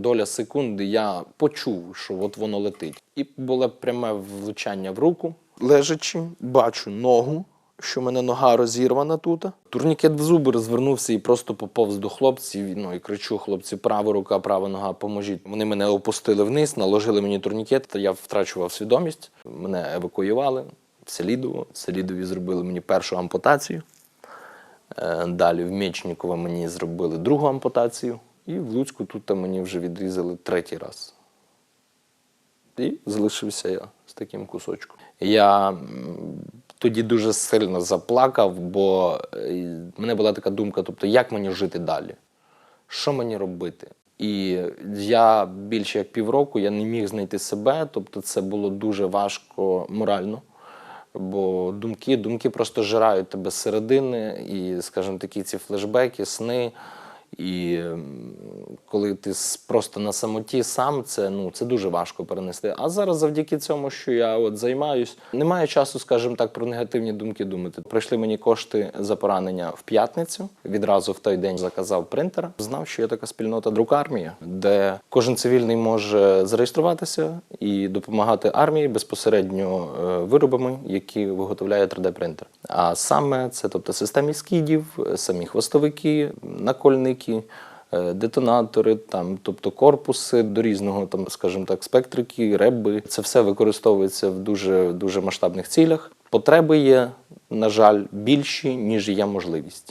доля секунди я почув, що от воно летить. І було пряме влучання в руку. Лежачи, бачу ногу, що в мене нога розірвана тут. Турнікет в зуби розвернувся і просто поповз до хлопців. Ну і кричу: хлопці, права рука, права нога, поможіть. Вони мене опустили вниз, наложили мені турнікет. та Я втрачував свідомість. Мене евакуювали в Селідово. В Селідові зробили мені першу ампутацію. Е, Далі в Мечніково мені зробили другу ампутацію. І в Луцьку тут мені вже відрізали третій раз. І залишився я з таким кусочком. Я тоді дуже сильно заплакав, бо е, в мене була така думка: тобто, як мені жити далі? Що мені робити? І я більше як півроку я не міг знайти себе, тобто це було дуже важко морально. Бо думки, думки просто жирають тебе зсередини, і, скажімо, такі ці флешбеки, сни. І коли ти просто на самоті сам, це, ну, це дуже важко перенести. А зараз, завдяки цьому, що я от займаюсь, немає часу, скажімо так, про негативні думки думати. Прийшли мені кошти за поранення в п'ятницю. Відразу в той день заказав принтер. Знав, що є така спільнота друкармія, де кожен цивільний може зареєструватися і допомагати армії безпосередньо е, виробами, які виготовляє 3D-принтер. А саме це тобто системі скідів, е, самі хвостовики, накольники, е, детонатори, там, тобто корпуси до різного, там, скажімо так, спектрики, реби. Це все використовується в дуже, дуже масштабних цілях. Потреби є, на жаль, більші, ніж є можливість.